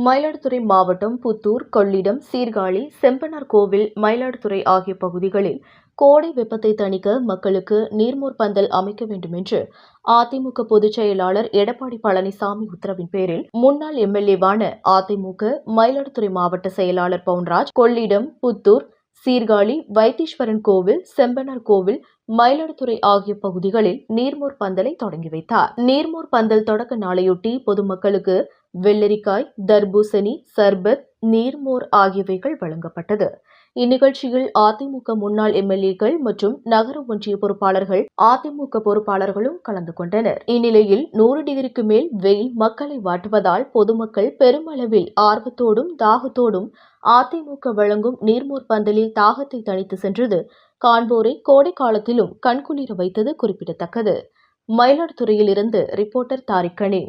மயிலாடுதுறை மாவட்டம் புத்தூர் கொள்ளிடம் சீர்காழி செம்பனார் கோவில் மயிலாடுதுறை ஆகிய பகுதிகளில் கோடை வெப்பத்தை தணிக்க மக்களுக்கு நீர்மோர் பந்தல் அமைக்க வேண்டும் என்று அதிமுக பொதுச் செயலாளர் எடப்பாடி பழனிசாமி உத்தரவின் பேரில் முன்னாள் எம்எல்ஏவான அதிமுக மயிலாடுதுறை மாவட்ட செயலாளர் பவுன்ராஜ் கொள்ளிடம் புத்தூர் சீர்காழி வைத்தீஸ்வரன் கோவில் செம்பனார் கோவில் மயிலாடுதுறை ஆகிய பகுதிகளில் நீர்மோர் பந்தலை தொடங்கி வைத்தார். நீர்மோர் பந்தல் தொடக்க நாளையொட்டி பொதுமக்களுக்கு வெள்ளரிக்காய் தர்பூசணி சர்பத் நீர்மோர் ஆகியவைகள் வழங்கப்பட்டது. இந்நிகழ்ச்சியில் அதிமுக முன்னாள் எம்எல்ஏக்கள் மற்றும் நகர ஒன்றிய பொறுப்பாளர்கள் அதிமுக பொறுப்பாளர்களும் கலந்து கொண்டனர். இந்நிலையில் நூறு டிகிரிக்கு மேல் வெயில் மக்களை வாட்டுவதால் பொதுமக்கள் பெருமளவில் ஆர்வத்தோடும் தாகத்தோடும் அதிமுக வழங்கும் நீர்மோர் பந்தலில் தாகத்தை தணித்து சென்றது. காண்போரை கோடை காலத்திலும் கண்குளிர வைத்தது குறிப்பிடத்தக்கது. மயிலாடுதுறையிலிருந்து ரிப்போர்ட்டர் தாரிக்கணி